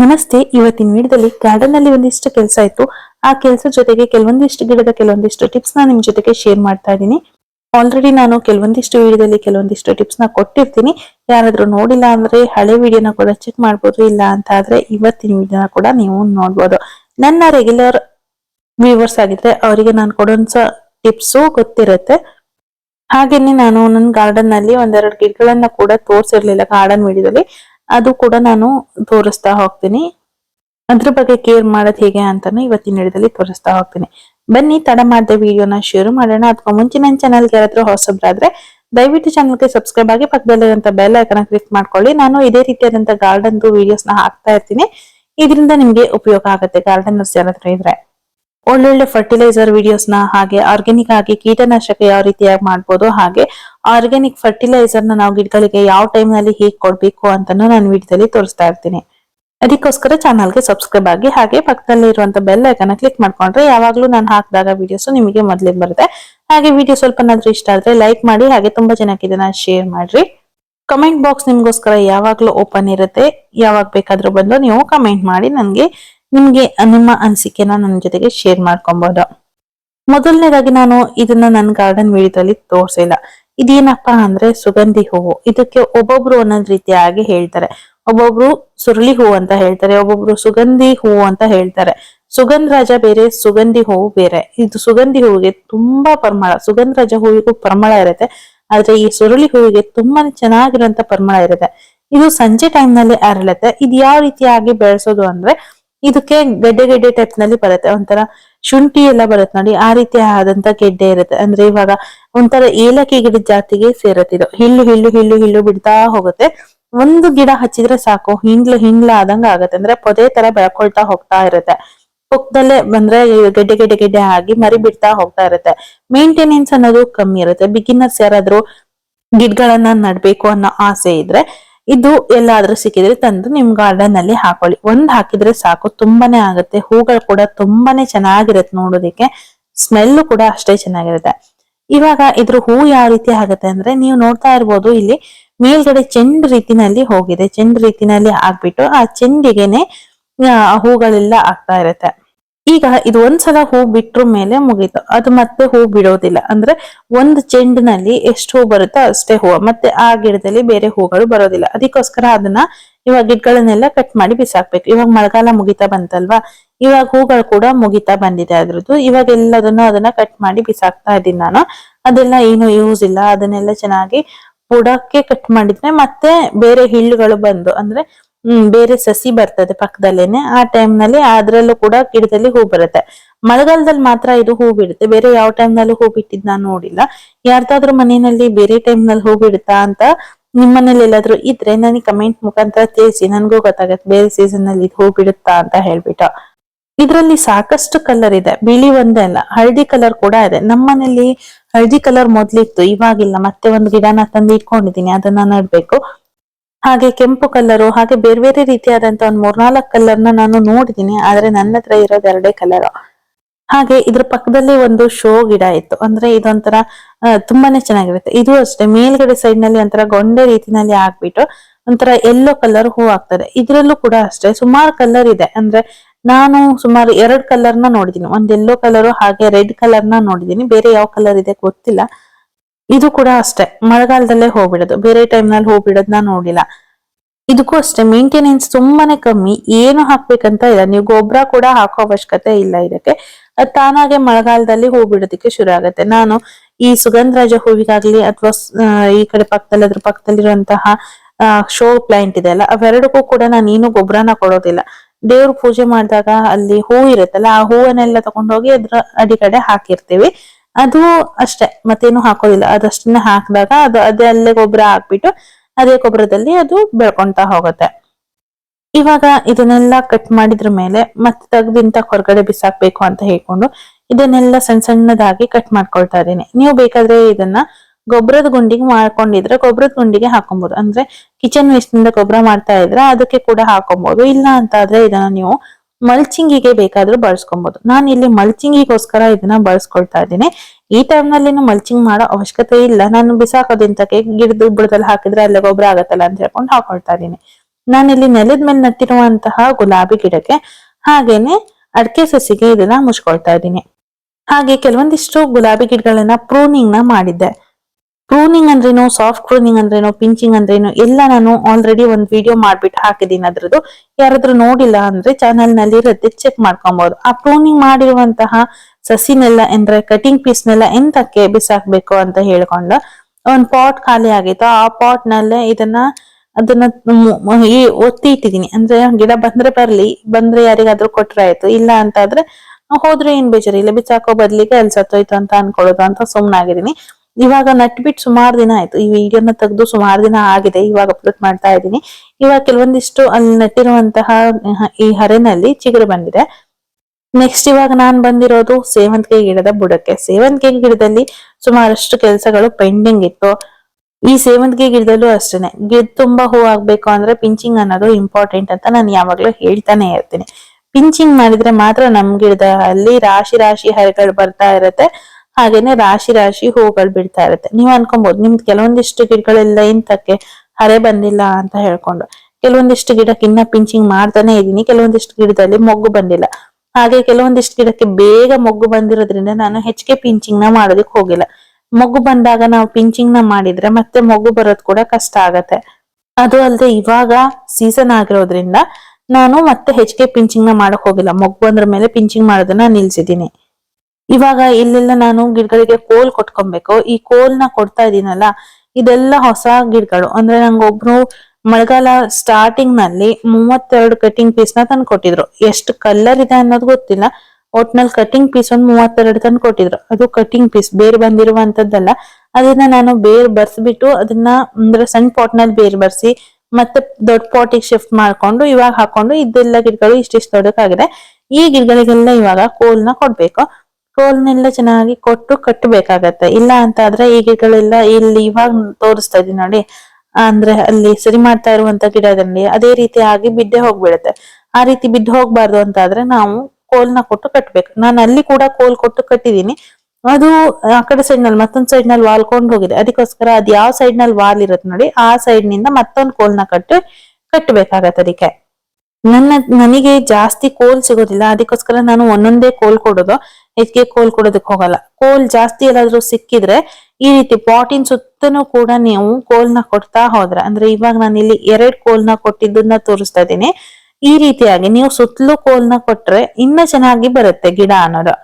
ನಮಸ್ತೆ, ಇವತ್ತಿನ ವಿಡಿಯೋದಲ್ಲಿ ಗಾರ್ಡನ್ ಅಲ್ಲಿ ಒಂದಿಷ್ಟು ಕೆಲಸ ಇತ್ತು. ಆ ಕೆಲಸ ಜೊತೆಗೆ ಕೆಲವೊಂದಿಷ್ಟು ಗಿಡದ ಕೆಲವೊಂದಿಷ್ಟು ಟಿಪ್ಸ್ನ ನಿಮ್ ಜೊತೆಗೆ ಶೇರ್ ಮಾಡ್ತಾ ಇದ್ದೀನಿ. ಆಲ್ರೆಡಿ ನಾನು ಕೆಲವೊಂದಿಷ್ಟು ವಿಡಿಯೋದಲ್ಲಿ ಕೆಲವೊಂದಿಷ್ಟು ಟಿಪ್ಸ್ನ ಕೊಟ್ಟಿರ್ತೀನಿ. ಯಾರಾದ್ರೂ ನೋಡಿಲ್ಲ ಅಂದ್ರೆ ಹಳೆ ವಿಡಿಯೋನ ಕೂಡ ಚೆಕ್ ಮಾಡ್ಬೋದು, ಇಲ್ಲ ಅಂತ ಆದ್ರೆ ಇವತ್ತಿನ ವಿಡಿಯೋನ ಕೂಡ ನೀವು ನೋಡ್ಬೋದು. ನನ್ನ ರೆಗ್ಯುಲರ್ ವ್ಯೂವರ್ಸ್ ಆಗಿದ್ರೆ ಅವರಿಗೆ ನಾನು ಕೊಡೋಂತ ಟಿಪ್ಸು ಗೊತ್ತಿರುತ್ತೆ. ಹಾಗೇನೆ ನಾನು ನನ್ನ ಗಾರ್ಡನ್ನಲ್ಲಿ ಒಂದೆರಡು ಗಿಡಗಳನ್ನ ಕೂಡ ತೋರಿಸಿರ್ಲಿಲ್ಲ ಗಾರ್ಡನ್ ವಿಡಿಯೋದಲ್ಲಿ ಅದು ಕೂಡ ನಾನು ತೋರಿಸ್ತಾ ಹೋಗ್ತೀನಿ. ಅದ್ರ ಬಗ್ಗೆ ಕೇರ್ ಮಾಡೋದು ಹೇಗೆ ಅಂತಾನು ಇವತ್ತಿನ ಹಿಡಿದಲ್ಲಿ ತೋರಿಸ್ತಾ ಹೋಗ್ತೀನಿ. ಬನ್ನಿ, ತಡ ಮಾಡದೆ ವಿಡಿಯೋನ ಶುರು ಮಾಡೋಣ. ಅಥವಾ ಮುಂಚೆ ನನ್ನ ಚಾನಲ್ಗೆ ಯಾರಾದ್ರೂ ಹೊಸಬ್ರಾದ್ರೆ, ದಯವಿಟ್ಟು ಚಾನಲ್ಗೆ ಸಬ್ಸ್ಕ್ರೈಬ್ ಆಗಿ ಪಕ್ಕದಲ್ಲಿರುವಂತ ಬೆಲ್ ಐಕನ್ ಕ್ಲಿಕ್ ಮಾಡ್ಕೊಳ್ಳಿ. ನಾನು ಇದೇ ರೀತಿಯಾದಂತ ಗಾರ್ಡನ್ದು ವಿಡಿಯೋಸ್ನ ಹಾಕ್ತಾ ಇರ್ತೀನಿ. ಇದರಿಂದ ನಿಮಗೆ ಉಪಯೋಗ ಆಗುತ್ತೆ ಗಾರ್ಡನ್ ಯಾರಾದ್ರೂ ಇದ್ರೆ. ಒಳ್ಳೊಳ್ಳೆ ಫರ್ಟಿಲೈಸರ್ ವಿಡಿಯೋಸ್ನ ಹಾಗೆ ಆರ್ಗ್ಯಾನಿಕ್ ಆಗಿ ಕೀಟನಾಶಕ ಯಾವ ರೀತಿಯಾಗಿ ಮಾಡ್ಬೋದು, ಹಾಗೆ ಆರ್ಗ್ಯಾನಿಕ್ ಫರ್ಟಿಲೈಸರ್ನ ನಾವು ಗಿಡಗಳಿಗೆ ಯಾವ ಟೈಮ್ನಲ್ಲಿ ಕೊಡಬೇಕು ಕೊಡ್ಬೇಕು ಅಂತಾನು ನಾನು ವಿಡಿಯೋದಲ್ಲಿ ತೋರಿಸ್ತಾ ಇರ್ತೀನಿ. ಅದಕ್ಕೋಸ್ಕರ ಚಾನಲ್ಗೆ ಸಬ್ಸ್ಕ್ರೈಬ್ ಆಗಿ ಹಾಗೆ ಪಕ್ಕದಲ್ಲಿ ಇರುವಂತ ಬೆಲ್ ಐಕನ್ ಕ್ಲಿಕ್ ಮಾಡ್ಕೊಂಡ್ರೆ ಯಾವಾಗ್ಲೂ ನಾನು ಹಾಕಿದಾಗ ವಿಡಿಯೋಸ್ ನಿಮಗೆ ಮೊದಲೇ ಬರುತ್ತೆ. ಹಾಗೆ ವಿಡಿಯೋ ಸ್ವಲ್ಪನಾದ್ರೂ ಇಷ್ಟ ಆದ್ರೆ ಲೈಕ್ ಮಾಡಿ, ಹಾಗೆ ತುಂಬಾ ಜನಕ್ಕೆ ಇದನ್ನ ಶೇರ್ ಮಾಡ್ರಿ. ಕಮೆಂಟ್ ಬಾಕ್ಸ್ ನಿಮ್ಗೋಸ್ಕರ ಯಾವಾಗ್ಲೂ ಓಪನ್ ಇರುತ್ತೆ. ಯಾವಾಗ ಬೇಕಾದ್ರೂ ಬಂದು ನೀವು ಕಮೆಂಟ್ ಮಾಡಿ, ನನ್ಗೆ ನಿಮ್ಗೆ ನಿಮ್ಮ ಅನಿಸಿಕೆನ ನನ್ನ ಜೊತೆಗೆ ಶೇರ್ ಮಾಡ್ಕೊಬಹುದು ಮೊದಲನೇದಾಗಿ ನಾನು ಇದನ್ನ ನನ್ನ ಗಾರ್ಡನ್ ವಿಡಿಯೋದಲ್ಲಿ ತೋರಿಸಿಲ್ಲ ಇದೇನಪ್ಪಾ ಅಂದ್ರೆ ಸುಗಂಧಿ ಹೂವು. ಇದಕ್ಕೆ ಒಬ್ಬೊಬ್ರು ಒಂದೊಂದ್ ರೀತಿಯಾಗಿ ಹೇಳ್ತಾರೆ. ಒಬ್ಬೊಬ್ರು ಸುರುಳಿ ಹೂವು ಅಂತ ಹೇಳ್ತಾರೆ, ಒಬ್ಬೊಬ್ರು ಸುಗಂಧಿ ಹೂವು ಅಂತ ಹೇಳ್ತಾರೆ. ಸುಗಂಧ ರಾಜ ಬೇರೆ, ಸುಗಂಧಿ ಹೂವು ಬೇರೆ. ಇದು ಸುಗಂಧಿ ಹೂವಿಗೆ ತುಂಬಾ ಪರಿಮಳ, ಸುಗಂಧ ರಾಜ ಹೂವಿಗೂ ಪರಿಮಳ ಇರುತ್ತೆ. ಆದ್ರೆ ಈ ಸುರುಳಿ ಹೂವಿಗೆ ತುಂಬಾನೇ ಚೆನ್ನಾಗಿರುವಂತ ಪರಿಮಳ ಇರುತ್ತೆ. ಇದು ಸಂಜೆ ಟೈಮ್ನಲ್ಲಿ ಅರಳುತ್ತೆ. ಇದು ಯಾವ ರೀತಿಯಾಗಿ ಬೆಳೆಸೋದು ಅಂದ್ರೆ ಇದಕ್ಕೆ ಗೆಡ್ಡೆ ಗೆಡ್ಡೆ ಟೈಪ್ನಲ್ಲಿ ಬರುತ್ತೆ. ಒಂಥರ ಶುಂಠಿ ಎಲ್ಲ ಬರುತ್ತೆ ನೋಡಿ, ಆ ರೀತಿ ಆದಂತ ಗೆಡ್ಡೆ ಇರುತ್ತೆ. ಅಂದ್ರೆ ಇವಾಗ ಒಂಥರ ಏಲಕ್ಕಿ ಗಿಡದ ಜಾತಿಗೆ ಸೇರುತ್ತೆ ಇದು. ಹಿಳ್ಳು ಹಿಳ್ಳು ಹಿಳ್ಳು ಹಿಳ್ಳು ಬಿಡ್ತಾ ಹೋಗುತ್ತೆ. ಒಂದು ಗಿಡ ಹಚ್ಚಿದ್ರೆ ಸಾಕು. ಹಿಂಡ್ಲು ಹಿಂಗ್ಲ ಆದಂಗ ಆಗತ್ತೆ. ಅಂದ್ರೆ ಪೊದೆ ತರ ಬೆಳ್ಕೊಳ್ತಾ ಹೋಗ್ತಾ ಇರುತ್ತೆ. ಪಕ್ಕದಲ್ಲೇ ಬಂದ್ರೆ ಗೆಡ್ಡೆ ಗೆಡ್ಡೆ ಗೆಡ್ಡೆ ಆಗಿ ಮರಿ ಬಿಡ್ತಾ ಹೋಗ್ತಾ ಇರುತ್ತೆ. ಮೇಂಟೆನೆನ್ಸ್ ಅನ್ನೋದು ಕಮ್ಮಿ ಇರುತ್ತೆ. ಬಿಗಿನರ್ಸ್ ಯಾರಾದ್ರೂ ಗಿಡ್ಗಳನ್ನ ನಡ್ಬೇಕು ಅನ್ನೋ ಆಸೆ ಇದ್ರೆ ಇದು ಎಲ್ಲಾದ್ರೂ ಸಿಕ್ಕಿದ್ರೆ ತಂದು ನಿಮ್ ಗಾರ್ಡನ್ ಅಲ್ಲಿ ಹಾಕೊಳ್ಳಿ. ಒಂದ್ ಹಾಕಿದ್ರೆ ಸಾಕು, ತುಂಬಾನೇ ಆಗುತ್ತೆ. ಹೂಗಳು ಕೂಡ ತುಂಬಾನೇ ಚೆನ್ನಾಗಿರುತ್ತೆ ನೋಡೋದಿಕ್ಕೆ. ಸ್ಮೆಲ್ ಕೂಡ ಅಷ್ಟೇ ಚೆನ್ನಾಗಿರುತ್ತೆ. ಇವಾಗ ಇದ್ರ ಹೂ ಯಾವ ರೀತಿ ಆಗುತ್ತೆ ಅಂದ್ರೆ ನೀವು ನೋಡ್ತಾ ಇರ್ಬೋದು, ಇಲ್ಲಿ ಮೇಲ್ಗಡೆ ಚೆಂಡ್ ರೀತಿನಲ್ಲಿ ಹೋಗಿದೆ. ಚೆಂಡ್ ರೀತಿನಲ್ಲಿ ಆಗ್ಬಿಟ್ಟು ಆ ಚೆಂಡಿಗೆನೆ ಹೂಗಳೆಲ್ಲ ಆಗ್ತಾ ಇರುತ್ತೆ. ಈಗ ಇದು ಒಂದ್ಸಲ ಹೂ ಬಿಟ್ರ ಮೇಲೆ ಮುಗೀತು. ಅದು ಮತ್ತೆ ಹೂ ಬಿಡೋದಿಲ್ಲ. ಅಂದ್ರೆ ಒಂದು ಚೆಂಡಿನಲ್ಲಿ ಎಷ್ಟು ಹೂ ಬರುತ್ತೋ ಅಷ್ಟೇ ಹೂವು. ಮತ್ತೆ ಆ ಗಿಡದಲ್ಲಿ ಬೇರೆ ಹೂಗಳು ಬರೋದಿಲ್ಲ. ಅದಕ್ಕೋಸ್ಕರ ಅದನ್ನ ಇವಾಗ ಗಿಡಗಳನ್ನೆಲ್ಲ ಕಟ್ ಮಾಡಿ ಬಿಸಾಕ್ಬೇಕು. ಇವಾಗ ಮಳೆಗಾಲ ಮುಗಿತಾ ಬಂತಲ್ವಾ? ಇವಾಗ ಹೂಗಳು ಕೂಡ ಮುಗಿತಾ ಬಂದಿದೆ ಅದ್ರದ್ದು. ಇವಾಗ ಎಲ್ಲದನ್ನು ಅದನ್ನ ಕಟ್ ಮಾಡಿ ಬಿಸಾಕ್ತಾ ಇದ್ದೀನಿ ನಾನು. ಅದೆಲ್ಲ ಏನು ಯೂಸ್ ಇಲ್ಲ. ಅದನ್ನೆಲ್ಲ ಚೆನ್ನಾಗಿ ಬುಡಕ್ಕೆ ಕಟ್ ಮಾಡಿದ್ರೆ ಮತ್ತೆ ಬೇರೆ ಹಿಳ್ಳುಗಳು ಬಂದು, ಅಂದ್ರೆ ಹ್ಮ್, ಬೇರೆ ಸಸಿ ಬರ್ತದೆ ಪಕ್ಕದಲ್ಲೇನೆ. ಆ ಟೈಮ್ನಲ್ಲಿ ಅದ್ರಲ್ಲೂ ಕೂಡ ಗಿಡದಲ್ಲಿ ಹೂ ಬರುತ್ತೆ. ಮಳೆಗಾಲದಲ್ಲಿ ಮಾತ್ರ ಇದು ಹೂ ಬಿಡುತ್ತೆ. ಬೇರೆ ಯಾವ ಟೈಮ್ನಲ್ಲಿ ಹೂ ಬಿಟ್ಟಿದ್ ನಾನು ನೋಡಿಲ್ಲ. ಯಾರ್ದಾದ್ರೂ ಮನೆಯಲ್ಲಿ ಬೇರೆ ಟೈಮ್ನಲ್ಲಿ ಹೂ ಬಿಡುತ್ತಾ ಅಂತ ನಿಮ್ ಮನೇಲಿ ಎಲ್ಲಾದ್ರೂ ಇದ್ರೆ ನನಗೆ ಕಮೆಂಟ್ ಮುಖಾಂತರ ತಿಳಿಸಿ. ನನ್ಗೂ ಗೊತ್ತಾಗತ್ತೆ ಬೇರೆ ಸೀಸನ್ನಲ್ಲಿ ಇದು ಹೂ ಬಿಡುತ್ತಾ ಅಂತ ಹೇಳ್ಬಿಟ್ಟು. ಇದ್ರಲ್ಲಿ ಸಾಕಷ್ಟು ಕಲರ್ ಇದೆ. ಬಿಳಿ ಒಂದೇ ಅಲ್ಲ, ಹಳದಿ ಕಲರ್ ಕೂಡ ಇದೆ. ನಮ್ಮನೇಲಿ ಹಳದಿ ಕಲರ್ ಮೊದ್ಲಿತ್ತು, ಇವಾಗಿಲ್ಲ. ಮತ್ತೆ ಒಂದು ಗಿಡನ ತಂದು ಇಟ್ಕೊಂಡಿದೀನಿ ಅದನ್ನ ನಡ್ಬೇಕು. ಹಾಗೆ ಕೆಂಪು ಕಲರು, ಹಾಗೆ ಬೇರೆ ಬೇರೆ ರೀತಿಯಾದಂತ ಒಂದ್ ಮೂರ್ನಾಲ್ಕು ಕಲರ್ನ ನಾನು ನೋಡಿದೀನಿ, ಆದ್ರೆ ನನ್ನ ಹತ್ರ ಇರೋದು ಎರಡೇ ಕಲರ್. ಹಾಗೆ ಇದ್ರ ಪಕ್ಕದಲ್ಲಿ ಒಂದು ಶೋ ಗಿಡ ಇತ್ತು, ಅಂದ್ರೆ ಇದೊಂಥರ ತುಂಬಾನೇ ಚೆನ್ನಾಗಿರುತ್ತೆ. ಇದು ಅಷ್ಟೇ, ಮೇಲ್ಗಡೆ ಸೈಡ್ನಲ್ಲಿ ಒಂಥರ ಗೊಂಡೆ ರೀತಿನಲ್ಲಿ ಹಾಕ್ಬಿಟ್ಟು ಒಂಥರ ಎಲ್ಲೋ ಕಲರ್ ಹೂ ಆಗ್ತದೆ. ಇದ್ರಲ್ಲೂ ಕೂಡ ಅಷ್ಟೇ, ಸುಮಾರು ಕಲರ್ ಇದೆ. ಅಂದ್ರೆ ನಾನು ಸುಮಾರು ಎರಡ್ ಕಲರ್ನ ನೋಡಿದೀನಿ. ಒಂದ್ ಎಲ್ಲೋ ಕಲರ್ ಹಾಗೆ ರೆಡ್ ಕಲರ್ನ ನೋಡಿದೀನಿ. ಬೇರೆ ಯಾವ ಕಲರ್ ಇದೆ ಗೊತ್ತಿಲ್ಲ. ಇದು ಕೂಡ ಅಷ್ಟೇ. ಮಳೆಗಾಲದಲ್ಲೇ ಹೋಗ್ಬಿಡೋದು. ಬೇರೆ ಟೈಮ್ನಲ್ಲಿ ನೋಡಿಲ್ಲ ಇದಕ್ಕೂ ಅಷ್ಟೇ ಮೇಂಟೆನೆನ್ಸ್ ತುಂಬಾನೇ ಕಮ್ಮಿ. ಏನು ಹಾಕ್ಬೇಕಂತ ಇಲ್ಲ. ನೀವು ಗೊಬ್ಬರ ಕೂಡ ಹಾಕೋ ಅವಶ್ಯಕತೆ ಇಲ್ಲ ಇದಕ್ಕೆ. ಅದು ತಾನಾಗೆ ಮಳೆಗಾಲದಲ್ಲಿ ಹೂ ಬಿಡೋದಕ್ಕೆ ಶುರು ಆಗುತ್ತೆ. ನಾನು ಈ ಸುಗಂಧರಾಜ ಹೂವಿಗಾಗ್ಲಿ ಅಥವಾ ಈ ಕಡೆ ಪಕ್ಕದಲ್ಲಿ, ಅದ್ರ ಪಕ್ಕದಲ್ಲಿರುವಂತಹ ಶೋ ಪ್ಲಾಂಟ್ ಇದೆ ಅಲ್ಲ, ಅವೆರಡಕ್ಕೂ ಕೂಡ ನಾನು ಏನು ಗೊಬ್ಬರನ ಕೊಡೋದಿಲ್ಲ. ದೇವ್ರ ಪೂಜೆ ಮಾಡಿದಾಗ ಅಲ್ಲಿ ಹೂ ಇರುತ್ತಲ್ಲ, ಆ ಹೂವನ್ನೆಲ್ಲ ತಗೊಂಡೋಗಿ ಅದ್ರ ಅಡಿಗಡೆ ಹಾಕಿರ್ತೀವಿ. ಅದು ಅಷ್ಟೇ, ಮತ್ತೇನು ಹಾಕೋದಿಲ್ಲ. ಅದಷ್ಟನ್ನೇ ಹಾಕಿದಾಗ ಅದು ಅದೇ ಅಲ್ಲೇ ಗೊಬ್ಬರ ಹಾಕ್ಬಿಟ್ಟು ಅದೇ ಗೊಬ್ಬರದಲ್ಲಿ ಅದು ಬೆಳ್ಕೊಂತಾ ಹೋಗುತ್ತೆ. ಇವಾಗ ಇದನ್ನೆಲ್ಲ ಕಟ್ ಮಾಡಿದ್ರ ಮೇಲೆ ಮತ್ತೆ ತೆಗ್ದಿಂತ ಹೊರಗಡೆ ಬಿಸಾಕ್ಬೇಕು ಅಂತ ಹೇಳ್ಕೊಂಡು ಇದನ್ನೆಲ್ಲ ಸಣ್ಣ ಸಣ್ಣದಾಗಿ ಕಟ್ ಮಾಡ್ಕೊಳ್ತಾ ಇದ್ದೀನಿ. ನೀವು ಬೇಕಾದ್ರೆ ಇದನ್ನ ಗೊಬ್ಬರದ ಗುಂಡಿಗೆ ಮಾಡ್ಕೊಂಡಿದ್ರೆ ಗೊಬ್ಬರದ ಗುಂಡಿಗೆ ಹಾಕೊಬಹುದು ಅಂದ್ರೆ ಕಿಚನ್ ವೇಸ್ಟ್ನಿಂದ ಗೊಬ್ಬರ ಮಾಡ್ತಾ ಇದ್ರೆ ಅದಕ್ಕೆ ಕೂಡ ಹಾಕೊಬಹುದು ಇಲ್ಲ ಅಂತ ಆದ್ರೆ ಇದನ್ನ ನೀವು ಮಲ್ಚಿಂಗಿಗೆ ಬೇಕಾದ್ರೂ ಬಳಸ್ಕೊಬಹುದು ನಾನು ಇಲ್ಲಿ ಮಲ್ಚಿಂಗಿಗೋಸ್ಕರ ಇದನ್ನ ಬಳಸ್ಕೊಳ್ತಾ ಇದ್ದೀನಿ. ಈ ಟೈಮ್ನಲ್ಲಿ ಮಲ್ಚಿಂಗ್ ಮಾಡೋ ಅವಶ್ಯಕತೆ ಇಲ್ಲ. ನಾನು ಬಿಸಾಕೋದಿಂತಕ್ಕೆ ಗಿಡದ ಬುಡದಲ್ಲಿ ಹಾಕಿದ್ರೆ ಅಲ್ಲೇ ಗೊಬ್ಬರ ಆಗತ್ತಲ್ಲ ಅಂತ ಹೇಳ್ಕೊಂಡು ಹಾಕೊಳ್ತಾ ಇದ್ದೀನಿ. ನಾನಿಲ್ಲಿ ನೆಲದ ಮೇಲೆ ನಟ್ಟಿರುವಂತಹ ಗುಲಾಬಿ ಗಿಡಕ್ಕೆ ಹಾಗೇನೆ ಅಡಕೆ ಸಸಿಗೆ ಇದನ್ನ ಮುಚ್ಕೊಳ್ತಾ ಇದ್ದೀನಿ. ಹಾಗೆ ಕೆಲವೊಂದಿಷ್ಟು ಗುಲಾಬಿ ಗಿಡಗಳನ್ನ ಪ್ರೂನಿಂಗ್ನ ಮಾಡಿದ್ದೆ. ಪ್ರೂನಿಂಗ್ ಅಂದ್ರೇನು ಸಾಫ್ಟ್ ಪ್ರೂನಿಂಗ್ ಅಂದ್ರೇನು ಪಿಂಚಿಂಗ್ ಅಂದ್ರೇನು, ಎಲ್ಲ ನಾನು ಆಲ್ರೆಡಿ ಒಂದ್ ವಿಡಿಯೋ ಮಾಡ್ಬಿಟ್ಟು ಹಾಕಿದ್ದೀನಿ ಅದ್ರದ್ದು. ಯಾರಾದ್ರೂ ನೋಡಿಲ್ಲ ಅಂದ್ರೆ ಚಾನೆಲ್ನಲ್ಲಿ ಇರುತ್ತೆ ಚೆಕ್ ಮಾಡ್ಕೊಬಹುದು ಆ ಪ್ರೂನಿಂಗ್ ಮಾಡಿರುವಂತಹ ಸಸಿನೆಲ್ಲ ಅಂದ್ರೆ ಕಟಿಂಗ್ ಪೀಸ್ ನೆಲ್ಲ ಎಂತಕ್ಕೆ ಬಿಸಾಕ್ಬೇಕು ಅಂತ ಹೇಳ್ಕೊಂಡ ಒಂದ್ ಪಾಟ್ ಖಾಲಿ ಆಗಿತ್ತು. ಆ ಪಾಟ್ ನಲ್ಲೇ ಇದನ್ನ ಅದನ್ನ ಒತ್ತಿ ಇಟ್ಟಿದೀನಿ. ಅಂದ್ರೆ ಗಿಡ ಬಂದ್ರೆ ಬರ್ಲಿ, ಬಂದ್ರೆ ಯಾರಿಗಾದ್ರೂ ಕೊಟ್ರೆ ಆಯ್ತು. ಇಲ್ಲ ಅಂತ ಆದ್ರೆ ಹೋದ್ರೆ ಏನ್ ಬೇಜಾರು? ಇಲ್ಲ ಬಿಸಾಕೋ ಬದ್ಲಿಗೆ ಅಲ್ಲಿ ಸತ್ತೋಯ್ತು ಅಂತ ಅನ್ಕೊಳ್ಳೋದು ಅಂತ ಸುಮ್ನಾಗಿದ್ದೀನಿ. ಇವಾಗ ನಟ್ಬಿಟ್ಟು ಸುಮಾರು ದಿನ ಆಯ್ತು. ಈ ವಿಡಿಯೋನ ತೆಗೆದು ಸುಮಾರು ದಿನ ಆಗಿದೆ. ಇವಾಗ ಅಪ್ಲೋಡ್ ಮಾಡ್ತಾ ಇದ್ದೀನಿ. ಇವಾಗ ಕೆಲವೊಂದಿಷ್ಟು ಅಲ್ಲಿ ನಟ್ಟಿರುವಂತಹ ಈ ಹರೆನಲ್ಲಿ ಚಿಗುರು ಬಂದಿದೆ. ನೆಕ್ಸ್ಟ್ ಇವಾಗ ನಾನ್ ಬಂದಿರೋದು ಸೇವಂತಿಗೆ ಗಿಡದ ಬುಡಕ್ಕೆ. ಸೇವಂತಿಗೆ ಗಿಡದಲ್ಲಿ ಸುಮಾರಷ್ಟು ಕೆಲಸಗಳು ಪೆಂಡಿಂಗ್ ಇತ್ತು. ಈ ಸೇವಂತಿಗೆ ಗಿಡದಲ್ಲೂ ಅಷ್ಟೇನೆ. ಗಿಡ ತುಂಬಾ ಹೂ ಆಗ್ಬೇಕು ಅಂದ್ರೆ ಪಿಂಚಿಂಗ್ ಅನ್ನೋದು ಇಂಪಾರ್ಟೆಂಟ್ ಅಂತ ನಾನು ಯಾವಾಗ್ಲೂ ಹೇಳ್ತಾನೆ ಇರ್ತೀನಿ. ಪಿಂಚಿಂಗ್ ಮಾಡಿದ್ರೆ ಮಾತ್ರ ನಮ್ ಗಿಡದಲ್ಲಿ ರಾಶಿ ರಾಶಿ ಹರಿಗಳು ಬರ್ತಾ ಇರತ್ತೆ. ಹಾಗೇನೆ ರಾಶಿ ರಾಶಿ ಹೂಗಳು ಬಿಡ್ತಾ ಇರುತ್ತೆ. ನೀವ್ ಅನ್ಕೊಬಹುದು ನಿಮ್ದು ಕೆಲವೊಂದಿಷ್ಟು ಗಿಡಗಳೆಲ್ಲ ಇಂತಕ್ಕೆ ಹರೆ ಬಂದಿಲ್ಲ ಅಂತ ಹೇಳ್ಕೊಂಡು. ಕೆಲವೊಂದಿಷ್ಟು ಗಿಡಕ್ಕೆ ಇನ್ನ ಪಿಂಚಿಂಗ್ ಮಾಡ್ತಾನೆ ಇದ್ದೀನಿ, ಕೆಲವೊಂದಿಷ್ಟು ಗಿಡದಲ್ಲಿ ಮೊಗ್ಗು ಬಂದಿಲ್ಲ. ಹಾಗೆ ಕೆಲವೊಂದಿಷ್ಟು ಗಿಡಕ್ಕೆ ಬೇಗ ಮೊಗ್ಗು ಬಂದಿರೋದ್ರಿಂದ ನಾನು ಹೆಚ್ಚಿಗೆ ಪಿಂಚಿಂಗ್ನ ಮಾಡೋದಕ್ಕೆ ಹೋಗಿಲ್ಲ. ಮೊಗ್ಗು ಬಂದಾಗ ನಾವು ಪಿಂಚಿಂಗ್ನ ಮಾಡಿದ್ರೆ ಮತ್ತೆ ಮೊಗ್ಗು ಬರೋದ್ ಕೂಡ ಕಷ್ಟ ಆಗತ್ತೆ. ಅದು ಅಲ್ಲದೆ ಇವಾಗ ಸೀಸನ್ ಆಗಿರೋದ್ರಿಂದ ನಾನು ಮತ್ತೆ ಹೆಚ್ಚಿಗೆ ಪಿಂಚಿಂಗ್ನ ಮಾಡಕ್ ಹೋಗಿಲ್ಲ. ಮೊಗ್ಗು ಬಂದ್ರ ಮೇಲೆ ಪಿಂಚಿಂಗ್ ಮಾಡೋದನ್ನ ನಿಲ್ಸಿದೀನಿ ಇವಾಗ ಇಲ್ಲೆಲ್ಲ ನಾನು ಗಿಡಗಳಿಗೆ ಕೋಲ್ ಕೊಟ್ಕೊಬೇಕು. ಈ ಕೋಲ್ನ ಕೊಡ್ತಾ ಇದೀನಲ್ಲ, ಇದೆಲ್ಲ ಹೊಸ ಗಿಡಗಳು. ಅಂದ್ರೆ ನಂಗೊಬ್ರು ಮಳೆಗಾಲ ಸ್ಟಾರ್ಟಿಂಗ್ನಲ್ಲಿ ಮೂವತ್ತೆರಡು ಕಟಿಂಗ್ ಪೀಸ್ನ ತಂದು ಕೊಟ್ಟಿದ್ರು. ಎಷ್ಟು ಕಲರ್ ಇದೆ ಅನ್ನೋದು ಗೊತ್ತಿಲ್ಲ. ಒಟ್ನಲ್ಲಿ ಕಟಿಂಗ್ ಪೀಸ್ ಒಂದ್ ಮೂವತ್ತೆರಡು ತಂದು ಕೊಟ್ಟಿದ್ರು. ಅದು ಕಟಿಂಗ್ ಪೀಸ್ ಬೇರ್ ಬಂದಿರುವಂತದ್ದಲ್ಲ. ಅದನ್ನ ನಾನು ಬೇರ್ ಬರ್ಸ್ಬಿಟ್ಟು ಅದನ್ನ ಅಂದ್ರೆ ಸಣ್ಣ ಪಾಟ್ನಲ್ಲಿ ಬೇರ್ ಬರ್ಸಿ, ಮತ್ತೆ ದೊಡ್ಡ ಪಾಟಿಗೆ ಶಿಫ್ಟ್ ಮಾಡ್ಕೊಂಡು ಇವಾಗ ಹಾಕೊಂಡು ಇದೆಲ್ಲ ಗಿಡಗಳು ಇಷ್ಟಿಷ್ಟು ದೊಡ್ಡಕ್ಕಾಗಿದೆ ಈ ಗಿಡಗಳಿಗೆಲ್ಲ ಇವಾಗ ಕೋಲ್ನ ಕೊಡ್ಬೇಕು. ಕೋಲ್ನೆಲ್ಲ ಚೆನ್ನಾಗಿ ಕೊಟ್ಟು ಕಟ್ಟಬೇಕಾಗತ್ತೆ. ಇಲ್ಲ ಅಂತ ಆದ್ರೆ ಈ ಗಿಡಗಳೆಲ್ಲ ಇಲ್ಲಿ ಇವಾಗ ತೋರಿಸ್ತಾ ಇದೀನಿ ನೋಡಿ. ಅಂದ್ರೆ ಅಲ್ಲಿ ಸರಿ ಮಾಡ್ತಾ ಇರುವಂತ ಗಿಡದಲ್ಲಿ ಅದೇ ರೀತಿ ಆಗಿ ಬಿದ್ದೆ ಹೋಗ್ಬಿಡುತ್ತೆ. ಆ ರೀತಿ ಬಿದ್ದು ಹೋಗ್ಬಾರ್ದು ಅಂತ ಆದ್ರೆ ನಾವು ಕೋಲ್ನ ಕೊಟ್ಟು ಕಟ್ಬೇಕು. ನಾನು ಅಲ್ಲಿ ಕೂಡ ಕೋಲ್ ಕೊಟ್ಟು ಕಟ್ಟಿದೀನಿ ಅದು ಆ ಕಡೆ ಸೈಡ್ನಲ್ಲಿ ಮತ್ತೊಂದ್ ಸೈಡ್ನಲ್ಲಿ ವಾಲ್ಕೊಂಡು ಹೋಗಿದೆ. ಅದಕ್ಕೋಸ್ಕರ ಅದ್ ಯಾವ ಸೈಡ್ನಲ್ಲಿ ವಾಲ್ ಇರುತ್ತೆ ನೋಡಿ, ಆ ಸೈಡ್ನಿಂದ ಮತ್ತೊಂದ್ ಕೋಲ್ನ ಕಟ್ಟು ಕಟ್ಟಬೇಕಾಗತ್ತೆ ಅದಕ್ಕೆ. ನನ್ನ, ನನಗೆ ಜಾಸ್ತಿ ಕೋಲ್ ಸಿಗೋದಿಲ್ಲ. ಅದಕ್ಕೋಸ್ಕರ ನಾನು ಒಂದೊಂದೇ ಕೋಲ್ ಕೊಡೋದು. ಹೆಚ್ಚಿಗೆ ಕೋಲ್ ಕೊಡೋದಕ್ಕೆ ಹೋಗಲ್ಲ. ಕೋಲ್ ಜಾಸ್ತಿ ಎಲ್ಲಾದ್ರೂ ಸಿಕ್ಕಿದ್ರೆ ಈ ರೀತಿ ಪಾಟಿನ ಸುತ್ತನೂ ಕೂಡ ನೀವು ಕೋಲ್ನ ಕೊಡ್ತಾ ಹೋದ್ರೆ, ಅಂದ್ರೆ ಇವಾಗ ನಾನು ಇಲ್ಲಿ ಎರಡ್ ಕೋಲ್ನ ಕೊಟ್ಟಿದ್ದನ್ನ ತೋರಿಸ್ತಾ ಇದ್ದೀನಿ. ಈ ರೀತಿಯಾಗಿ ನೀವು ಸುತ್ತಲೂ ಕೋಲ್ನ ಕೊಟ್ರೆ ಇನ್ನ ಚೆನ್ನಾಗಿ ಬರುತ್ತೆ ಗಿಡ ಅನ್ನೋದು.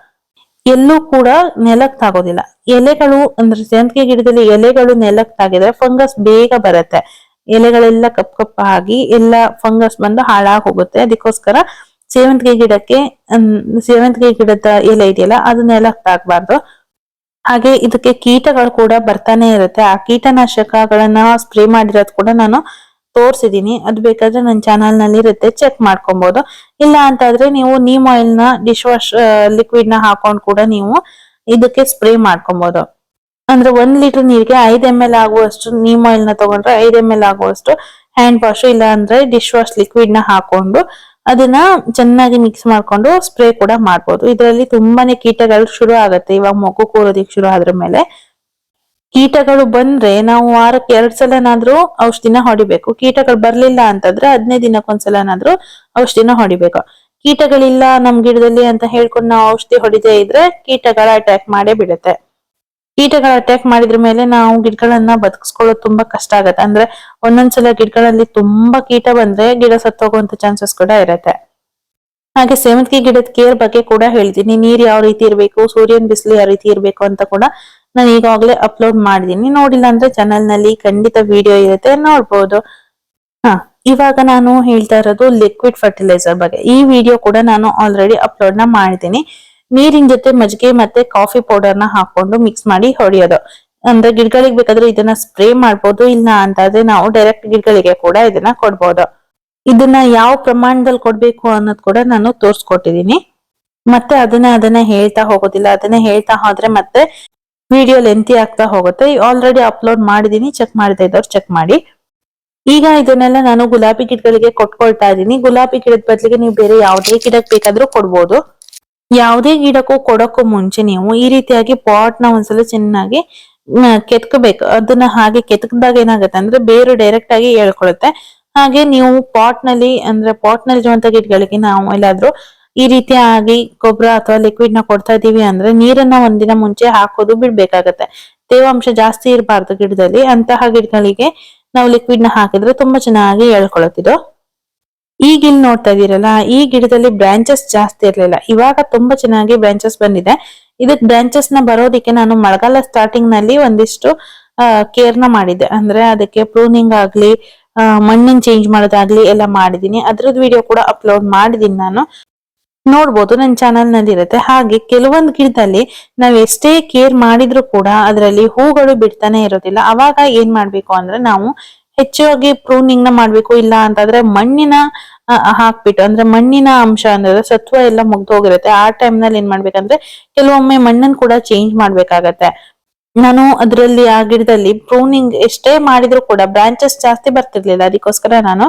ಎಲ್ಲೂ ಕೂಡ ನೆಲಕ್ ತಾಗೋದಿಲ್ಲ ಎಲೆಗಳು, ಅಂದ್ರೆ ಸೇವಂತಿಗೆ ಗಿಡದಲ್ಲಿ ಎಲೆಗಳು ನೆಲಕ್ ತಾಗಿದ್ರೆ ಫಂಗಸ್ ಬೇಗ ಬರುತ್ತೆ. ಎಲೆಗಳೆಲ್ಲ ಕಪ್ ಕಪ್ಪ ಆಗಿ ಎಲ್ಲ ಫಂಗಸ್ ಬಂದು ಹಾಳಾಗಿ ಹೋಗುತ್ತೆ ಅದಕ್ಕೋಸ್ಕರ ಸೇವಂತಿಗೆ ಗಿಡಕ್ಕೆ ಸೇವಂತಿಗೆ ಗಿಡದ ಎಲೆ ಇದೆಯಲ್ಲ, ಅದನ್ನೆಲ್ಲ ಹಾಕ್ಬಾರ್ದು. ಹಾಗೆ ಇದಕ್ಕೆ ಕೀಟಗಳು ಕೂಡ ಬರ್ತಾನೆ ಇರುತ್ತೆ. ಆ ಕೀಟನಾಶಕಗಳನ್ನ ಸ್ಪ್ರೇ ಮಾಡಿರೋದು ಕೂಡ ನಾನು ತೋರಿಸಿದೀನಿ ಅದು ಬೇಕಾದ್ರೆ ನನ್ನ ಚಾನಲ್ನಲ್ಲಿ ಇರುತ್ತೆ. ಚೆಕ್ ಮಾಡ್ಕೊಬಹುದು ಇಲ್ಲ ಅಂತಾದ್ರೆ ನೀವು ನೀಮ್ ಆಯಿಲ್ನ ಡಿಶ್ ವಾಶ್ ಲಿಕ್ವಿಡ್ನ ಹಾಕೊಂಡು ಕೂಡ ನೀವು ಇದಕ್ಕೆ ಸ್ಪ್ರೇ ಮಾಡ್ಕೊಬಹುದು ಅಂದ್ರೆ ಒಂದ್ ಲೀಟರ್ ನೀರಿಗೆ ಐದ್ ಎಂ ಎಲ್ ಆಗುವಷ್ಟು ನೀಮ್ ಆಯಿಲ್ನ ತಗೊಂಡ್ರೆ ಐದ್ ಎಂ ಎಲ್ ಆಗುವಷ್ಟು ಹ್ಯಾಂಡ್ ವಾಶ್ ಇಲ್ಲ ಅಂದ್ರೆ ಡಿಶ್ ವಾಶ್ ಲಿಕ್ವಿಡ್ನ ಹಾಕೊಂಡು ಅದನ್ನ ಚೆನ್ನಾಗಿ ಮಿಕ್ಸ್ ಮಾಡ್ಕೊಂಡು ಸ್ಪ್ರೇ ಕೂಡ ಮಾಡ್ಬೋದು. ಇದರಲ್ಲಿ ತುಂಬಾನೇ ಕೀಟಗಳು ಶುರು ಆಗತ್ತೆ. ಇವಾಗ ಮಗು ಕೂರೋದಿಕ್ ಶುರು ಆದ್ರ ಮೇಲೆ. ಕೀಟಗಳು ಬಂದ್ರೆ ನಾವು ವಾರಕ್ಕೆ ಎರಡ್ ಸಲನಾದ್ರೂ ಔಷಧಿನ ಹೊಡಿಬೇಕು. ಕೀಟಗಳು ಬರ್ಲಿಲ್ಲ ಅಂತಂದ್ರೆ ಹದಿನೈದು ದಿನಕ್ಕೊಂದ್ಸಲನಾದ್ರೂ ಔಷಧಿನ ಹೊಡಿಬೇಕು. ಕೀಟಗಳಿಲ್ಲ ನಮ್ ಗಿಡದಲ್ಲಿ ಅಂತ ಹೇಳ್ಕೊಂಡು ನಾವು ಔಷಧಿ ಹೊಡಿದೇ ಇದ್ರೆ ಕೀಟಗಳ ಅಟ್ಯಾಕ್ ಮಾಡೇ ಬಿಡುತ್ತೆ. ಕೀಟಗಳ ಅಟ್ಯಾಕ್ ಮಾಡಿದ್ರ ಮೇಲೆ ನಾವು ಗಿಡಗಳನ್ನ ಬದುಕಿಸ್ಕೊಳ್ಳೋದು ತುಂಬಾ ಕಷ್ಟ ಆಗತ್ತೆ. ಅಂದ್ರೆ ಒಂದೊಂದ್ಸಲ ಗಿಡಗಳಲ್ಲಿ ತುಂಬಾ ಕೀಟ ಬಂದ್ರೆ ಗಿಡ ಸತ್ತೋಗುವಂತ ಚಾನ್ಸಸ್ ಕೂಡ ಇರತ್ತೆ. ಹಾಗೆ ಸೇವಂತಿಗೆ ಗಿಡದ ಕೇರ್ ಬಗ್ಗೆ ಕೂಡ ಹೇಳ್ತೀನಿ. ನೀರ್ ಯಾವ ರೀತಿ ಇರಬೇಕು, ಸೂರ್ಯನ ಬಿಸಿಲು ಯಾವ ರೀತಿ ಇರಬೇಕು ಅಂತ ಕೂಡ ನಾನು ಈಗಾಗಲೇ ಅಪ್ಲೋಡ್ ಮಾಡಿದೀನಿ. ನೋಡಿಲ್ಲ ಅಂದ್ರೆ ಚಾನಲ್ನಲ್ಲಿ ಖಂಡಿತ ವಿಡಿಯೋ ಇರುತ್ತೆ, ನೋಡ್ಬೋದು. ಹಾ, ಇವಾಗ ನಾನು ಹೇಳ್ತಾ ಇರೋದು ಲಿಕ್ವಿಡ್ ಫರ್ಟಿಲೈಸರ್ ಬಗ್ಗೆ. ಈ ವಿಡಿಯೋ ಕೂಡ ನಾನು ಆಲ್ರೆಡಿ ಅಪ್ಲೋಡ್ನ ಮಾಡಿದ್ದೀನಿ ನೀರಿನ ಜೊತೆ ಮಜ್ಜಿಗೆ ಮತ್ತೆ ಕಾಫಿ ಪೌಡರ್ನ ಹಾಕೊಂಡು ಮಿಕ್ಸ್ ಮಾಡಿ ಹೊಡೆಯೋದು. ಅಂದ್ರೆ ಗಿಡಗಳಿಗೆ ಬೇಕಾದ್ರೆ ಇದನ್ನ ಸ್ಪ್ರೇ ಮಾಡ್ಬೋದು ಇಲ್ಲ ಅಂತಾದ್ರೆ ನಾವು ಡೈರೆಕ್ಟ್ ಗಿಡಗಳಿಗೆ ಕೂಡ ಇದನ್ನ ಕೊಡ್ಬೋದು. ಇದನ್ನ ಯಾವ ಪ್ರಮಾಣದಲ್ಲಿ ಕೊಡ್ಬೇಕು ಅನ್ನೋದು ಕೂಡ ನಾನು ತೋರ್ಸ್ಕೊಟ್ಟಿದೀನಿ. ಮತ್ತೆ ಅದನ್ನ ಅದನ್ನ ಹೇಳ್ತಾ ಹೋಗೋದಿಲ್ಲ, ಅದನ್ನ ಹೇಳ್ತಾ ಹೋದ್ರೆ ಮತ್ತೆ ವಿಡಿಯೋ ಲೆಂತಿ ಆಗ್ತಾ ಹೋಗುತ್ತೆ. ಆಲ್ರೆಡಿ ಅಪ್ಲೋಡ್ ಮಾಡಿದೀನಿ ಚೆಕ್ ಮಾಡದೇ ಇದ್ದವ್ರು ಚೆಕ್ ಮಾಡಿ. ಈಗ ಇದನ್ನೆಲ್ಲ ನಾನು ಗುಲಾಬಿ ಗಿಡಗಳಿಗೆ ಕೊಟ್ಕೊಳ್ತಾ ಇದ್ದೀನಿ ಗುಲಾಬಿ ಗಿಡದ ಬದಲಿಗೆ ನೀವು ಬೇರೆ ಯಾವುದೇ ಗಿಡಕ್ಕೆ ಬೇಕಾದ್ರೂ ಕೊಡ್ಬೋದು. ಯಾವುದೇ ಗಿಡಕ್ಕೂ ಕೊಡಕ್ಕೂ ಮುಂಚೆ ನೀವು ಈ ರೀತಿಯಾಗಿ ಪಾಟ್ನ ಒಂದ್ಸಲ ಚೆನ್ನಾಗಿ ಕೆತ್ಕಬೇಕು. ಅದನ್ನ ಹಾಗೆ ಕೆತ್ಕದಾಗ ಏನಾಗುತ್ತೆ ಅಂದ್ರೆ ಬೇರು ಡೈರೆಕ್ಟ್ ಆಗಿ ಹೇಳ್ಕೊಳುತ್ತೆ. ಹಾಗೆ ನೀವು ಪಾಟ್ನಲ್ಲಿ ಅಂದ್ರೆ ಪಾಟ್ನಲ್ಲಿ ಇರುವಂತ ಗಿಡಗಳಿಗೆ ನಾವು ಎಲ್ಲಾದ್ರೂ ಈ ರೀತಿಯಾಗಿ ಗೊಬ್ಬರ ಅಥವಾ ಲಿಕ್ವಿಡ್ನ ಕೊಡ್ತಾ ಇದೀವಿ ಅಂದ್ರೆ ನೀರನ್ನ ಒಂದಿನ ಮುಂಚೆ ಹಾಕೋದು ಬಿಡ್ಬೇಕಾಗತ್ತೆ. ತೇವಾಂಶ ಜಾಸ್ತಿ ಇರಬಾರ್ದು ಗಿಡದಲ್ಲಿ. ಅಂತಹ ಗಿಡಗಳಿಗೆ ನಾವು ಲಿಕ್ವಿಡ್ನ ಹಾಕಿದ್ರೆ ತುಂಬಾ ಚೆನ್ನಾಗಿ ಎಳ್ಕೊಳತ್ತಿದ್ದು ಈಗ ಇಲ್ಲಿ ನೋಡ್ತಾ ಇದೀರಲ್ಲ ಈ ಗಿಡದಲ್ಲಿ ಬ್ರಾಂಚಸ್ ಜಾಸ್ತಿ ಇರ್ಲಿಲ್ಲ. ಇವಾಗ ತುಂಬಾ ಚೆನ್ನಾಗಿ ಬ್ರಾಂಚಸ್ ಬಂದಿದೆ. ಇದಕ್ ಬ್ರಾಂಚಸ್ನ ಬರೋದಿಕ್ಕೆ ನಾನು ಮಳೆಗಾಲ ಸ್ಟಾರ್ಟಿಂಗ್ನಲ್ಲಿ ಒಂದಿಷ್ಟು ಕೇರ್ನ ಮಾಡಿದ್ದೆ. ಅಂದ್ರೆ ಅದಕ್ಕೆ ಪ್ರೂನಿಂಗ್ ಆಗ್ಲಿ ಮಣ್ಣಿನ ಚೇಂಜ್ ಮಾಡೋದಾಗ್ಲಿ ಎಲ್ಲ ಮಾಡಿದೀನಿ ಅದ್ರದ್ದು ವಿಡಿಯೋ ಕೂಡ ಅಪ್ಲೋಡ್ ಮಾಡಿದೀನಿ ನಾನು. ನೋಡ್ಬೋದು ನನ್ನ ಚಾನಲ್ನಲ್ಲಿ ಇರುತ್ತೆ ಹಾಗೆ ಕೆಲವೊಂದು ಗಿಡದಲ್ಲಿ ನಾವ್ ಎಷ್ಟೇ ಕೇರ್ ಮಾಡಿದ್ರು ಕೂಡ ಅದರಲ್ಲಿ ಹೂಗಳು ಬಿಡ್ತಾನೆ ಇರೋದಿಲ್ಲ. ಅವಾಗ ಏನ್ ಮಾಡ್ಬೇಕು ಅಂದ್ರೆ ನಾವು ಹೆಚ್ಚಾಗಿ ಪ್ರೂನಿಂಗ್ನ ಮಾಡ್ಬೇಕು, ಇಲ್ಲ ಅಂತಂದ್ರೆ ಮಣ್ಣಿನ ಹಾಕ್ಬಿಟ್ಟು, ಅಂದ್ರೆ ಮಣ್ಣಿನ ಅಂಶ, ಅಂದ್ರೆ ಸತ್ವ ಎಲ್ಲ ಮುಗ್ದು ಹೋಗಿರುತ್ತೆ ಆ ಟೈಮ್ನಲ್ಲಿ ಏನ್ ಮಾಡ್ಬೇಕಂದ್ರೆ ಕೆಲವೊಮ್ಮೆ ಮಣ್ಣನ್ ಕೂಡ ಚೇಂಜ್ ಮಾಡ್ಬೇಕಾಗತ್ತೆ. ನಾನು ಅದರಲ್ಲಿ ಆ ಗಿಡದಲ್ಲಿ ಪ್ರೂನಿಂಗ್ ಎಷ್ಟೇ ಮಾಡಿದ್ರು ಕೂಡ ಬ್ರಾಂಚಸ್ ಜಾಸ್ತಿ ಬರ್ತಿರ್ಲಿಲ್ಲ. ಅದಕ್ಕೋಸ್ಕರ ನಾನು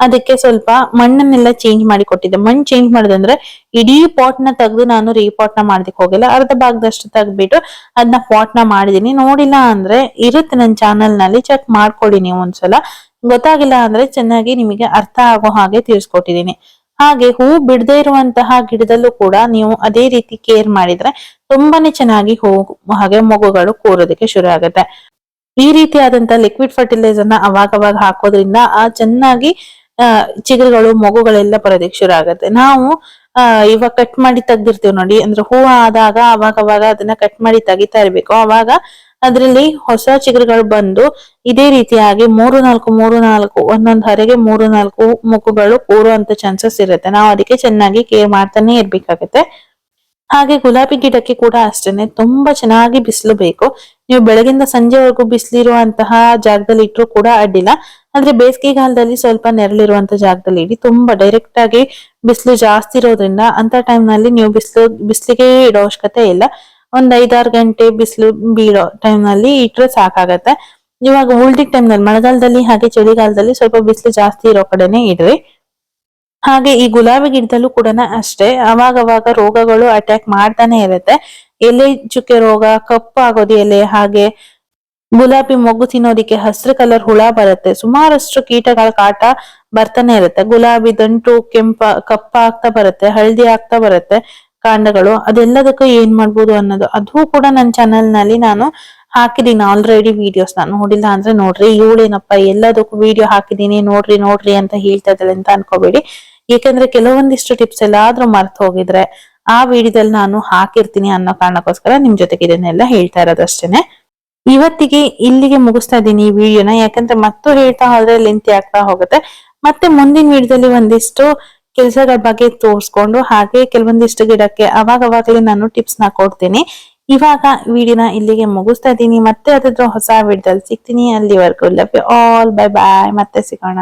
ಅದಕ್ಕೆ ಸ್ವಲ್ಪ ಮಣ್ಣನ್ನೆಲ್ಲ ಚೇಂಜ್ ಮಾಡಿ ಕೊಟ್ಟಿದ್ದೆ. ಮಣ್ಣು ಚೇಂಜ್ ಮಾಡುದಂದ್ರೆ ಇಡೀ ಪಾಟ್ನ ತೆಗೆದು ನಾನು ರೀಪಾಟ್ನ ಮಾಡೋದಕ್ಕೆ ಹೋಗಿಲ್ಲ. ಅರ್ಧ ಭಾಗದಷ್ಟು ತೆಗ್ದ್ಬಿಟ್ಟು ಅದನ್ನ ಪಾಟ್ನ ಮಾಡಿದೀನಿ. ನೋಡಿಲ್ಲ ಅಂದ್ರೆ ಇರುತ್ತೆ ನನ್ನ ಚಾನಲ್ನಲ್ಲಿ ಚೆಕ್ ಮಾಡ್ಕೊಳ್ಳಿ ನೀವು ಒಂದ್ಸಲ. ಗೊತ್ತಾಗಿಲ್ಲ ಅಂದ್ರೆ ಚೆನ್ನಾಗಿ ನಿಮಗೆ ಅರ್ಥ ಆಗೋ ಹಾಗೆ ತಿಳಿಸ್ಕೊಟ್ಟಿದೀನಿ. ಹಾಗೆ ಹೂ ಬಿಡದೆ ಇರುವಂತಹ ಗಿಡದಲ್ಲೂ ಕೂಡ ನೀವು ಅದೇ ರೀತಿ ಕೇರ್ ಮಾಡಿದ್ರೆ ತುಂಬಾನೇ ಚೆನ್ನಾಗಿ ಹೂ ಹಾಗೆ ಮಗುಗಳು ಕೂರೋದಕ್ಕೆ ಶುರು ಆಗುತ್ತೆ. ಈ ರೀತಿಯಾದಂತಹ ಲಿಕ್ವಿಡ್ ಫರ್ಟಿಲೈಸರ್ನ ಅವಾಗ ಅವಾಗ ಹಾಕೋದ್ರಿಂದ ಆ ಚೆನ್ನಾಗಿ ಚಿಗುರುಗಳು ಮಗುಗಳೆಲ್ಲ ಬರೋದಕ್ಕೆ ಶುರು ಆಗುತ್ತೆ. ನಾವು ಇವಾಗ ಕಟ್ ಮಾಡಿ ತೆಗ್ದಿರ್ತೀವಿ ನೋಡಿ, ಅಂದ್ರೆ ಹೂ ಆದಾಗ ಅವಾಗ ಅವಾಗ ಅದನ್ನ ಕಟ್ ಮಾಡಿ ತೆಗಿತಾ ಇರ್ಬೇಕು. ಅವಾಗ ಅದ್ರಲ್ಲಿ ಹೊಸ ಚಿಗುರುಗಳು ಬಂದು ಇದೇ ರೀತಿಯಾಗಿ ಮೂರು ನಾಲ್ಕು ಮೂರು ನಾಲ್ಕು, ಒಂದೊಂದು ಹರೆಗೆ ಮೂರು ನಾಲ್ಕು ಮುಖಗಳು ಕೂರುವಂತ ಚಾನ್ಸಸ್ ಇರುತ್ತೆ. ನಾವು ಅದಕ್ಕೆ ಚೆನ್ನಾಗಿ ಕೇರ್ ಮಾಡ್ತಾನೆ ಇರ್ಬೇಕಾಗತ್ತೆ. ಹಾಗೆ ಗುಲಾಬಿ ಗಿಡಕ್ಕೆ ಕೂಡ ಅಷ್ಟೇನೆ. ತುಂಬಾ ಚೆನ್ನಾಗಿ ಬಿಸಿಲು ಬೇಕು. ನೀವು ಬೆಳಗಿಂದ ಸಂಜೆವರೆಗೂ ಬಿಸಿಲಿರುವಂತಹ ಜಾಗದಲ್ಲಿ ಇಟ್ಟರು ಕೂಡ ಅಡ್ಡಿಲ್ಲ. ಆದ್ರೆ ಬೇಸಿಗೆಗಾಲದಲ್ಲಿ ಸ್ವಲ್ಪ ನೆರಳಿರುವಂತ ಜಾಗದಲ್ಲಿ ಇಡಿ. ತುಂಬಾ ಡೈರೆಕ್ಟ್ ಆಗಿ ಬಿಸಿಲು ಜಾಸ್ತಿ ಇರೋದ್ರಿಂದ ಅಂತ ಟೈಮ್ನಲ್ಲಿ ನೀವು ಬಿಸಿಲು, ಬಿಸಿಲಿಗೆ ಇಡೋ ಅವಶ್ಯಕತೆ ಇಲ್ಲ. ಒಂದ್ ಐದಾರು ಗಂಟೆ ಬಿಸಿಲು ಬೀಳೋ ಟೈಮ್ನಲ್ಲಿ ಇಟ್ರೆ ಸಾಕಾಗತ್ತೆ. ಇವಾಗ ಉಳ್ದಿದ್ ಟೈಮ್ನಲ್ಲಿ ಮಳೆಗಾಲದಲ್ಲಿ ಹಾಗೆ ಚಳಿಗಾಲದಲ್ಲಿ ಸ್ವಲ್ಪ ಬಿಸಿಲು ಜಾಸ್ತಿ ಇರೋ ಕಡೆನೆ ಇಡ್ರಿ. ಹಾಗೆ ಈ ಗುಲಾಬಿ ಗಿಡದಲ್ಲೂ ಕೂಡ ಅಷ್ಟೇ. ಅವಾಗ ಅವಾಗ ರೋಗಗಳು ಅಟ್ಯಾಕ್ ಮಾಡ್ತಾನೆ ಇರುತ್ತೆ. ಎಲೆ ಚುಕ್ಕೆ ರೋಗ, ಕಪ್ಪು ಆಗೋದು ಎಲೆ, ಹಾಗೆ ಗುಲಾಬಿ ಮೊಗ್ಗು ತಿನ್ನೋದಿಕ್ಕೆ ಹಸಿರು ಕಲರ್ ಹುಳ ಬರುತ್ತೆ. ಸುಮಾರಷ್ಟು ಕೀಟಗಳ ಕಾಟ ಬರ್ತಾನೆ ಇರುತ್ತೆ. ಗುಲಾಬಿ, ದಂಟು, ಕೆಂಪ, ಕಪ್ಪ ಆಗ್ತಾ ಬರುತ್ತೆ, ಹಳದಿ ಆಗ್ತಾ ಬರುತ್ತೆ. ಕಾಂಡಗಳು, ಅದೆಲ್ಲದಕ್ಕೂ ಏನ್ ಮಾಡ್ಬೋದು ಅನ್ನೋದು. ಅದು ಕೂಡ ನನ್ನ ಚಾನೆಲ್ನಲ್ಲಿ ನಾನು ಹಾಕಿದೀನಿ ಆಲ್ರೆಡಿ ವಿಡಿಯೋಸ್ ನಾನು ನೋಡಿಲ್ಲ ಅಂದ್ರೆ ನೋಡ್ರಿ. ಇವಳೇನಪ್ಪ, ಎಲ್ಲದಕ್ಕೂ ವಿಡಿಯೋ ಹಾಕಿದೀನಿ, ನೋಡ್ರಿ ನೋಡ್ರಿ ಅಂತ ಹೇಳ್ತಾ ಇದ್ದಾಳೆ ಅಂತ ಅನ್ಕೋಬೇಡಿ. ಏಕೆಂದ್ರೆ ಕೆಲವೊಂದಿಷ್ಟು ಟಿಪ್ಸ್ ಎಲ್ಲಾದ್ರೂ ಮರ್ತು ಹೋಗಿದ್ರೆ ಆ ವಿಡಿಯೋದಲ್ಲಿ ನಾನು ಹಾಕಿರ್ತೀನಿ ಅನ್ನೋ ಕಾರಣಕ್ಕೋಸ್ಕರ ನಿಮ್ ಜೊತೆಗೆ ಇದನ್ನೆಲ್ಲ ಹೇಳ್ತಾ ಇರೋದಷ್ಟೇನೆ ಇವತ್ತಿಗೆ ಇಲ್ಲಿಗೆ ಮುಗಿಸ್ತಾ ಇದ್ದೀನಿ ಈ ವಿಡಿಯೋನ ಯಾಕಂದ್ರೆ ಮತ್ತೂ ಹೇಳ್ತಾ ಹೋದ್ರೆ ಲೆಂತಿ ಆಗ್ತಾ ಹೋಗುತ್ತೆ. ಮತ್ತೆ ಮುಂದಿನ ವಿಡಿಯೋದಲ್ಲಿ ಒಂದಿಷ್ಟು ಕೆಲಸಗಳ ಬಗ್ಗೆ ತೋರಿಸ್ಕೊಂಡು ಹಾಗೆ ಕೆಲವೊಂದಿಷ್ಟು ಗಿಡಕ್ಕೆ ಅವಾಗ ಅವಾಗಲೇ ನಾನು ಟಿಪ್ಸ್ನ ಕೊಡ್ತೀನಿ. ಇವಾಗ ವಿಡಿಯೋನ ಇಲ್ಲಿಗೆ ಮುಗಿಸ್ತಾ ಇದ್ದೀನಿ. ಮತ್ತೆ ಅದ್ರ ಹೊಸ ವಿಡಿಯೋದಲ್ಲಿ ಸಿಗ್ತೀನಿ. ಅಲ್ಲಿವರೆಗೂ love you all bye bye ಮತ್ತೆ ಸಿಗೋಣ.